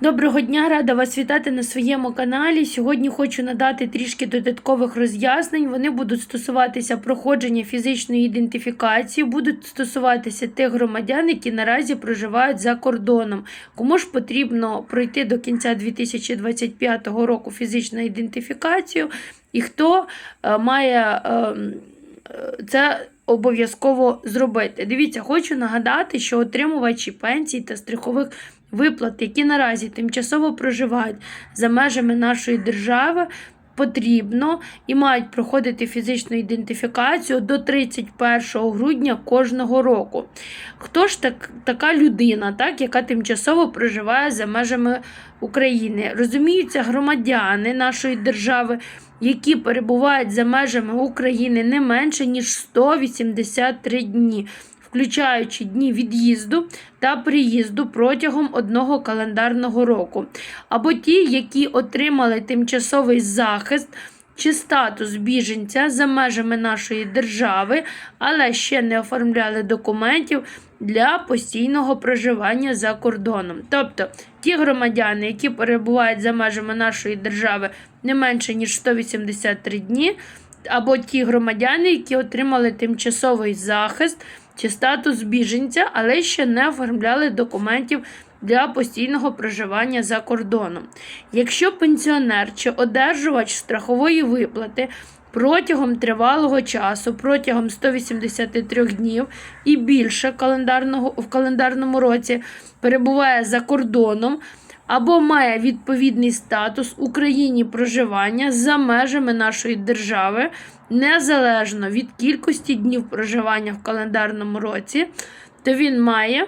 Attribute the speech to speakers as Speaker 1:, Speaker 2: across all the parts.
Speaker 1: Доброго дня, рада вас вітати на своєму каналі. Сьогодні хочу надати трішки додаткових роз'яснень. Вони будуть стосуватися проходження фізичної ідентифікації, будуть стосуватися тих громадян, які наразі проживають за кордоном. Кому ж потрібно пройти до кінця 2025 року фізичну ідентифікацію, і хто е, має е, це обов'язково зробити. Дивіться, хочу нагадати, що отримувачі пенсій та страхових виплат, які наразі тимчасово проживають за межами нашої держави, потрібно і мають проходити фізичну ідентифікацію до 31 грудня кожного року. Хто ж так, така людина, так, яка тимчасово проживає за межами України? Розуміються громадяни нашої держави, які перебувають за межами України не менше ніж 183 дні включаючи дні від'їзду та приїзду протягом одного календарного року, або ті, які отримали тимчасовий захист. Чи статус біженця за межами нашої держави, але ще не оформляли документів для постійного проживання за кордоном. Тобто ті громадяни, які перебувають за межами нашої держави не менше ніж 183 дні, або ті громадяни, які отримали тимчасовий захист чи статус біженця, але ще не оформляли документів для постійного проживання за кордоном. Якщо пенсіонер чи одержувач страхової виплати протягом тривалого часу, протягом 183 днів і більше календарного, в календарному році перебуває за кордоном, або має відповідний статус в Україні проживання за межами нашої держави, незалежно від кількості днів проживання в календарному році, то він має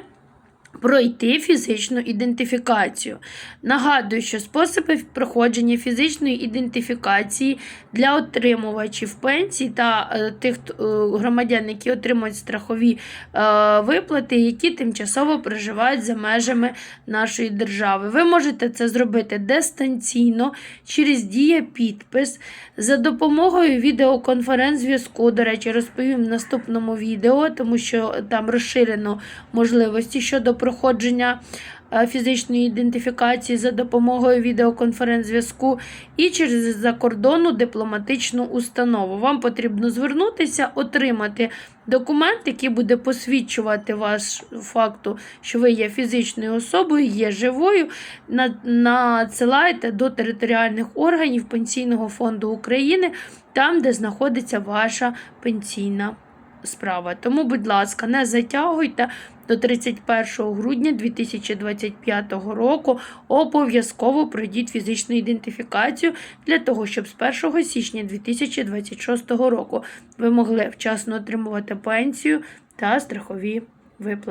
Speaker 1: пройти фізичну ідентифікацію. Нагадую, що способи проходження фізичної ідентифікації для отримувачів пенсій та е, тих е, громадян, які отримують страхові е, виплати, які тимчасово проживають за межами нашої держави. Ви можете це зробити дистанційно через дія підпис за допомогою відеоконференц-зв'язку. До речі, розповім в наступному відео, тому що там розширено можливості щодо проходження е, фізичної ідентифікації за допомогою відеоконференц-зв'язку і через закордонну дипломатичну установу. Вам потрібно звернутися, отримати документ, який буде посвідчувати вас факту, що ви є фізичною особою, є живою. Надсилайте до територіальних органів Пенсійного фонду України, там, де знаходиться ваша пенсійна справа. Тому, будь ласка, не затягуйте до 31 грудня 2025 року. Обов'язково пройдіть фізичну ідентифікацію для того, щоб з 1 січня 2026 року ви могли вчасно отримувати пенсію та страхові виплати.